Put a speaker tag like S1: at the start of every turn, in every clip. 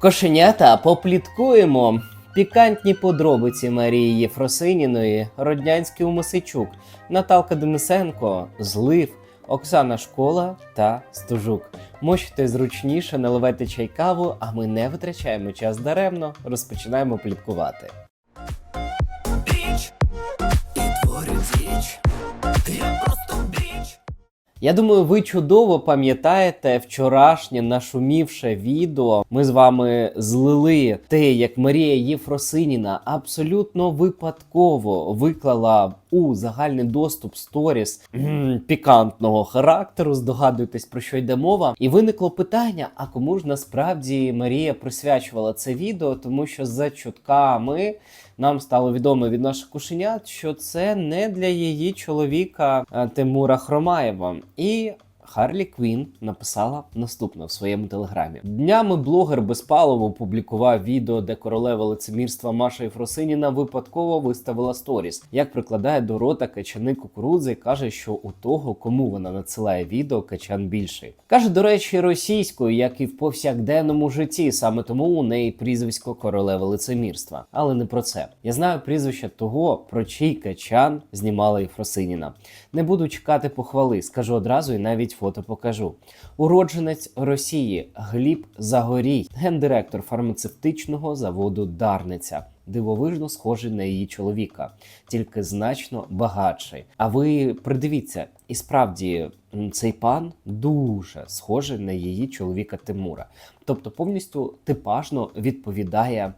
S1: Кошенята попліткуємо. Пікантні подробиці Марії Єфросиніної, Роднянський Умосичук, Наталка Денисенко, Злив, Оксана Школа та Стужук. Можете зручніше, наливайте чай каву, а ми не витрачаємо час даремно, розпочинаємо пліткувати.
S2: Я
S1: думаю, ви чудово пам'ятаєте вчорашнє нашумівше відео. Ми з вами злили те, як Марія Єфросиніна абсолютно випадково виклала у загальний доступ сторіс пікантного характеру. Здогадуєтесь про що йде мова. І виникло питання: а кому ж насправді Марія присвячувала це відео, тому що за чутками нам стало відомо від наших кушенят, що це не для її чоловіка е, Тимура Хромаєва. І Харлі Квін написала наступне в своєму телеграмі: днями блогер Безпалов опублікував відео, де королева лицемірства Маша Єфросиніна випадково виставила сторіс, як прикладає до рота качани кукурудзи, і каже, що у того, кому вона надсилає відео, качан більший. Каже, до речі, російською, як і в повсякденному житті, саме тому у неї прізвисько королеви лицемірства. Але не про це. Я знаю прізвище того, про чий качан знімала Єфросиніна. Не буду чекати похвали, скажу одразу і навіть фото покажу. Уродженець Росії Гліб Загорій, гендиректор фармацевтичного заводу Дарниця. Дивовижно схожий на її чоловіка, тільки значно багатший. А ви придивіться, і справді цей пан дуже схожий на її чоловіка Тимура. Тобто повністю типажно відповідає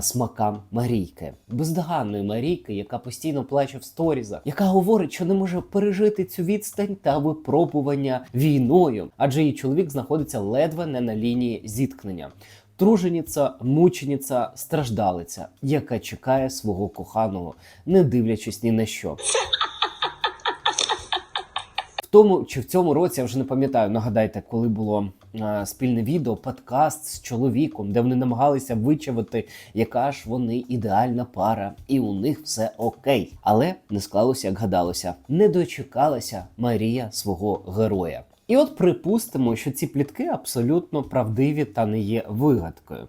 S1: смакам Марійки, бездоганної Марійки, яка постійно плаче в сторізах, яка говорить, що не може пережити цю відстань та випробування війною, адже її чоловік знаходиться ледве не на лінії зіткнення. Труженіця, мучениця, страждалиця, яка чекає свого коханого, не дивлячись ні на що. Тому чи в цьому році я вже не пам'ятаю. Нагадайте, коли було е, спільне відео, подкаст з чоловіком, де вони намагалися вичавити, яка ж вони ідеальна пара, і у них все окей. Але не склалося, як гадалося. Не дочекалася Марія свого героя. І от припустимо, що ці плітки абсолютно правдиві та не є вигадкою.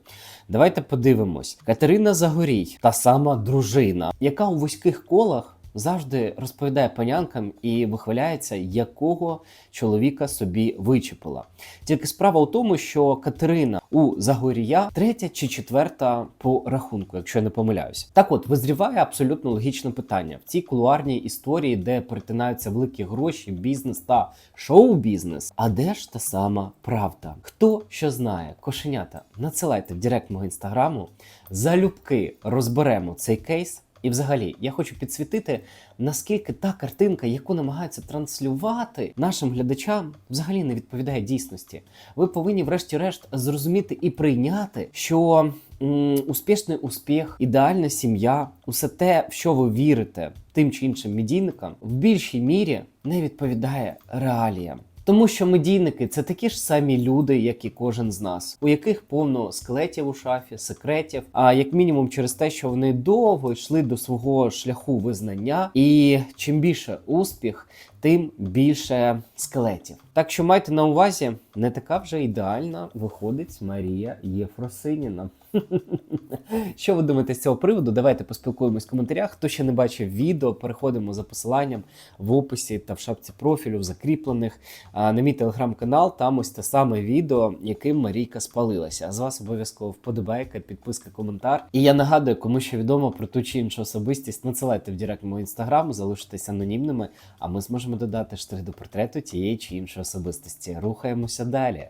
S1: Давайте подивимось: Катерина Загорій, та сама дружина, яка у вузьких колах завжди розповідає панянкам і вихваляється, якого чоловіка собі вичепила. Тільки справа у тому, що Катерина у Загорія третя чи четверта по рахунку, якщо я не помиляюсь. Так от визріває абсолютно логічне питання в цій кулуарній історії, де перетинаються великі гроші, бізнес та шоу-бізнес. А де ж та сама правда? Хто що знає, кошенята, надсилайте в директ мого інстаграму. Залюбки розберемо цей кейс. І взагалі, я хочу підсвітити, наскільки та картинка, яку намагаються транслювати нашим глядачам, взагалі не відповідає дійсності. Ви повинні, врешті-решт, зрозуміти і прийняти, що м, успішний успіх, ідеальна сім'я, усе те, в що ви вірите тим чи іншим медійникам, в більшій мірі не відповідає реаліям. Тому що медійники це такі ж самі люди, як і кожен з нас, у яких повно скелетів у шафі, секретів. А як мінімум через те, що вони довго йшли до свого шляху визнання, і чим більше успіх, тим більше скелетів. Так що майте на увазі, не така вже ідеальна виходить Марія Єфросиніна. Що ви думаєте з цього приводу? Давайте поспілкуємось в коментарях. Хто ще не бачив відео, переходимо за посиланням в описі та в шапці профілю, в закріплених на мій телеграм-канал. Там ось те саме відео, яким Марійка спалилася. А з вас обов'язково вподобайка, підписка, коментар. І я нагадую, кому ще відомо про ту чи іншу особистість, надсилайте в директ мого інстаграму, залишитесь анонімними, а ми зможемо додати штрих до портрету тієї чи іншої особистості. Рухаємося далі.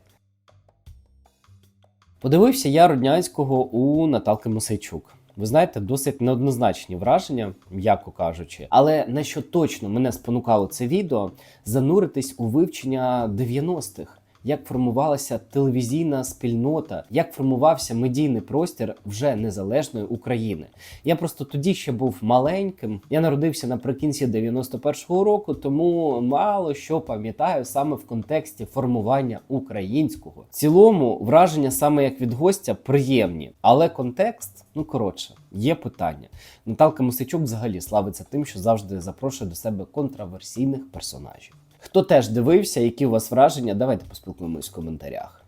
S1: Подивився я Роднянського у Наталки Мосейчук. Ви знаєте, досить неоднозначні враження, м'яко кажучи. Але на що точно мене спонукало це відео зануритись у вивчення 90-х. Як формувалася телевізійна спільнота, як формувався медійний простір вже незалежної України. Я просто тоді ще був маленьким. Я народився наприкінці 91-го року, тому мало що пам'ятаю саме в контексті формування українського. В цілому враження саме як від гостя приємні, але контекст, ну коротше, є питання. Наталка Мосичук взагалі славиться тим, що завжди запрошує до себе контраверсійних персонажів. Хто теж дивився, які у вас враження, давайте поспілкуємось в коментарях.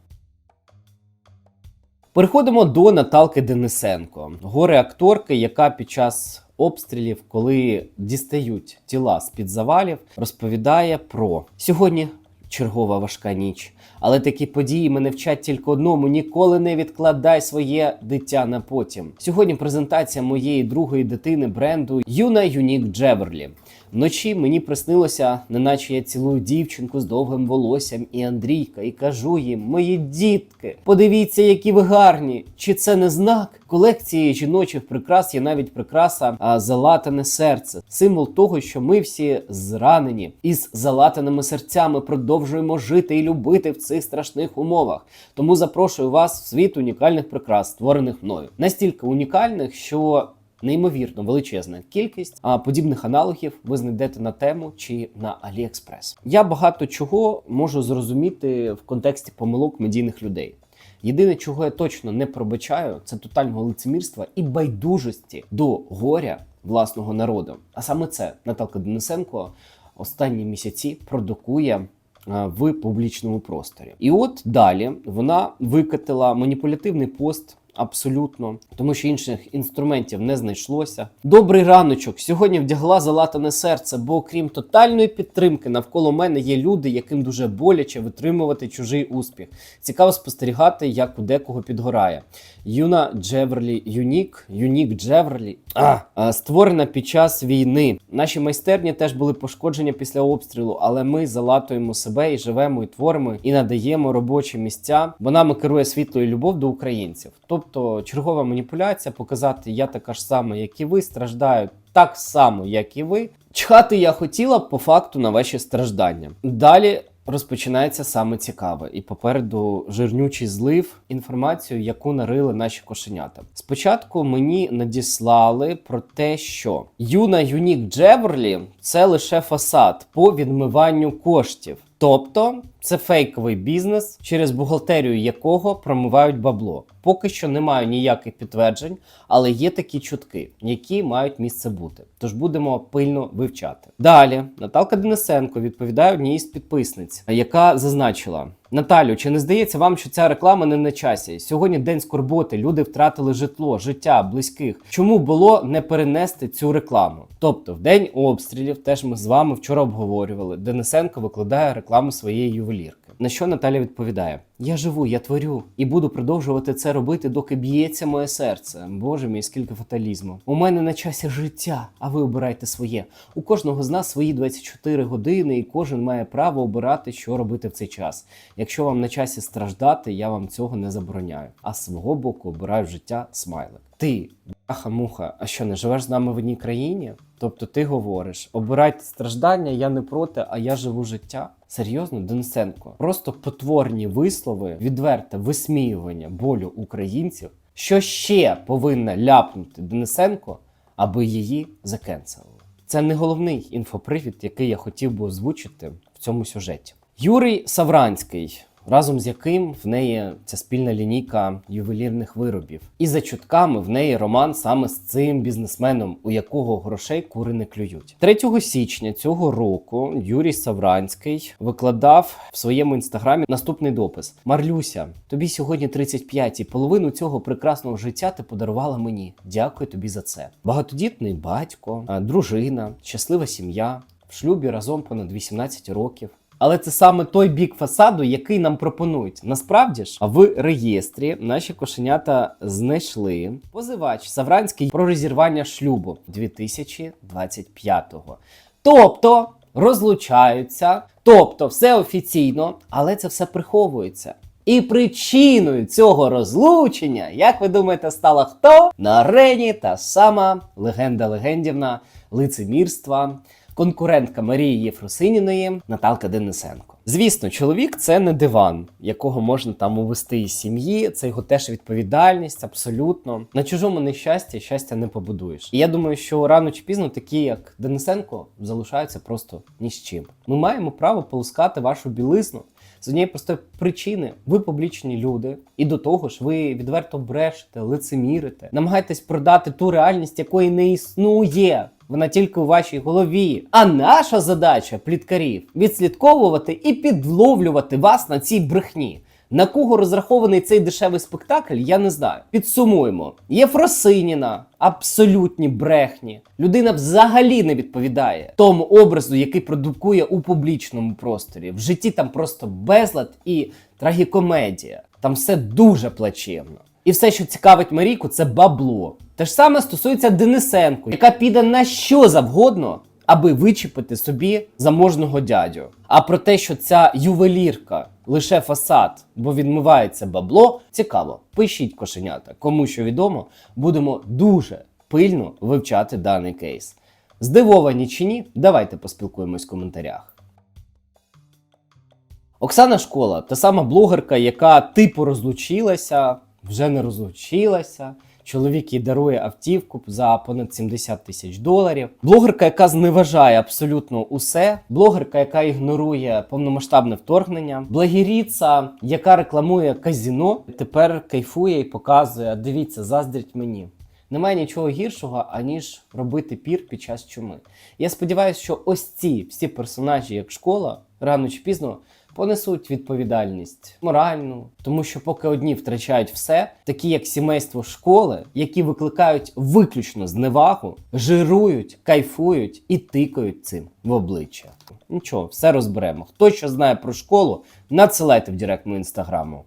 S1: Переходимо до Наталки Денисенко, горе акторки, яка під час обстрілів, коли дістають тіла з під завалів, розповідає про сьогодні. Чергова важка ніч. Але такі події мене вчать тільки одному: ніколи не відкладай своє дитя на потім. Сьогодні презентація моєї другої дитини бренду Юна Юнік Джеверлі. Вночі мені приснилося, неначе я цілую дівчинку з довгим волоссям і Андрійка, і кажу їм: мої дітки, подивіться, які ви гарні! Чи це не знак? Колекції жіночих прикрас є навіть прикраса а, залатане серце, символ того, що ми всі зранені із залатаними серцями продовжуємо жити і любити в цих страшних умовах. Тому запрошую вас в світ унікальних прикрас, створених мною. Настільки унікальних, що Неймовірно величезна кількість а подібних аналогів ви знайдете на тему чи на AliExpress. Я багато чого можу зрозуміти в контексті помилок медійних людей. Єдине, чого я точно не пробачаю, це тотального лицемірства і байдужості до горя власного народу. А саме це Наталка Денисенко останні місяці продукує е, в публічному просторі. І от далі вона викатила маніпулятивний пост. Абсолютно, тому що інших інструментів не знайшлося. Добрий раночок. Сьогодні вдягла залатане серце, бо окрім тотальної підтримки, навколо мене є люди, яким дуже боляче витримувати чужий успіх. Цікаво спостерігати, як у декого підгорає. Юна Джеверлі Юнік, Юнік Джеверлі, а, створена під час війни. Наші майстерні теж були пошкоджені після обстрілу, але ми залатуємо себе і живемо, і творимо, і надаємо робочі місця. Бо нами керує світло і любов до українців. Тобто чергова маніпуляція показати я така ж сама, як і ви, страждаю так само, як і ви. Чхати я хотіла по факту на ваші страждання. Далі розпочинається саме цікаве, і попереду жирнючий злив інформацію, яку нарили наші кошенята. Спочатку мені надіслали про те, що юна Юнік Джеверлі це лише фасад по відмиванню коштів. Тобто це фейковий бізнес, через бухгалтерію якого промивають бабло. Поки що немає ніяких підтверджень, але є такі чутки, які мають місце бути. Тож будемо пильно вивчати. Далі Наталка Денисенко відповідає одній з підписниць, яка зазначила: Наталю, чи не здається вам, що ця реклама не на часі? Сьогодні день скорботи, люди втратили житло, життя, близьких. Чому було не перенести цю рекламу? Тобто, в день обстрілів, теж ми з вами вчора обговорювали, Денисенко викладає рекламу своєї ювелірки. На що Наталя відповідає: Я живу, я творю і буду продовжувати це робити, доки б'ється моє серце. Боже мій, скільки фаталізму. У мене на часі життя, а ви обирайте своє. У кожного з нас свої 24 години, і кожен має право обирати, що робити в цей час. Якщо вам на часі страждати, я вам цього не забороняю. А з свого боку обираю життя смайлик. Ти, бляха-муха, а що не живеш з нами в одній країні? Тобто ти говориш: обирайте страждання, я не проти, а я живу життя. Серйозно, Денисенко, просто потворні вислови, відверте висміювання болю українців. Що ще повинна ляпнути Денисенко, аби її закенселили? Це не головний інфопривід, який я хотів би озвучити в цьому сюжеті. Юрій Савранський, разом з яким в неї ця спільна лінійка ювелірних виробів. І за чутками в неї роман саме з цим бізнесменом, у якого грошей кури не клюють. 3 січня цього року Юрій Савранський викладав в своєму інстаграмі наступний допис: Марлюся, тобі сьогодні 35 і половину цього прекрасного життя ти подарувала мені. Дякую тобі за це. Багатодітний батько, дружина, щаслива сім'я, в шлюбі разом понад 18 років. Але це саме той бік фасаду, який нам пропонують. Насправді ж, в реєстрі наші кошенята знайшли позивач Савранський про розірвання шлюбу 2025-го. Тобто розлучаються, тобто все офіційно, але це все приховується. І причиною цього розлучення, як ви думаєте, стала хто? На арені та сама легенда легендівна лицемірства, конкурентка Марії Єфросиніної Наталка Денисенко. Звісно, чоловік це не диван, якого можна там увести із сім'ї. Це його теж відповідальність, абсолютно. На чужому нещастя щастя не побудуєш. І я думаю, що рано чи пізно такі, як Денисенко, залишаються просто ні з чим. Ми маємо право полускати вашу білизну. З однієї простої причини ви публічні люди, і до того ж, ви відверто брешете, лицемірите, намагаєтесь продати ту реальність, якої не існує. Вона тільки у вашій голові. А наша задача пліткарів відслідковувати і підловлювати вас на цій брехні. На кого розрахований цей дешевий спектакль, я не знаю. Підсумуємо: Єфросиніна, абсолютні брехні. Людина взагалі не відповідає тому образу, який продукує у публічному просторі. В житті там просто безлад і трагікомедія. Там все дуже плачевно. І все, що цікавить Марійку, це бабло. Те ж саме стосується Денисенко, яка піде на що завгодно, аби вичепити собі заможного дядю. А про те, що ця ювелірка лише фасад, бо відмивається бабло, цікаво. Пишіть кошенята. Кому що відомо, будемо дуже пильно вивчати даний кейс. Здивовані чи ні? Давайте поспілкуємось в коментарях. Оксана Школа, та сама блогерка, яка типу розлучилася, вже не розлучилася. Чоловік їй дарує автівку за понад 70 тисяч доларів. Блогерка, яка зневажає абсолютно усе. Блогерка, яка ігнорує повномасштабне вторгнення. Благіріця, яка рекламує казіно, тепер кайфує і показує: дивіться, заздріть мені. Немає нічого гіршого, аніж робити пір під час чуми. Я сподіваюся, що ось ці всі персонажі, як школа, рано чи пізно понесуть відповідальність моральну, тому що поки одні втрачають все, такі як сімейство школи, які викликають виключно зневагу, жирують, кайфують і тикають цим в обличчя. Нічого, все розберемо. Хто що знає про школу, надсилайте в директ інстаграму.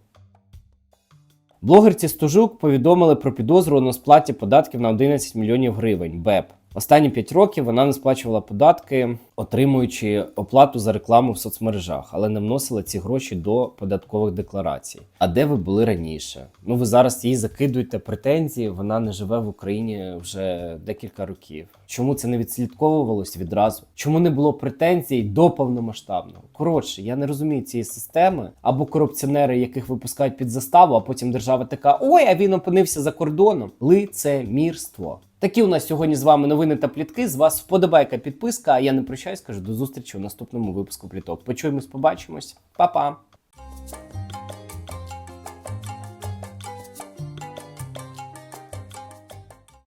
S1: Блогерці Стужук повідомили про підозру у несплаті податків на 11 мільйонів гривень. БЕП. Останні 5 років вона не сплачувала податки, отримуючи оплату за рекламу в соцмережах, але не вносила ці гроші до податкових декларацій. А де ви були раніше? Ну ви зараз їй закидуєте претензії. Вона не живе в Україні вже декілька років. Чому це не відслідковувалось відразу? Чому не було претензій до повномасштабного? Коротше, я не розумію цієї системи або корупціонери, яких випускають під заставу, а потім держава така: ой, а він опинився за кордоном. Лицемірство. Такі у нас сьогодні з вами новини та плітки. З вас вподобайка, підписка. А я не прощаюсь, кажу до зустрічі у наступному випуску пліток. Почуємось, побачимось. Па-па!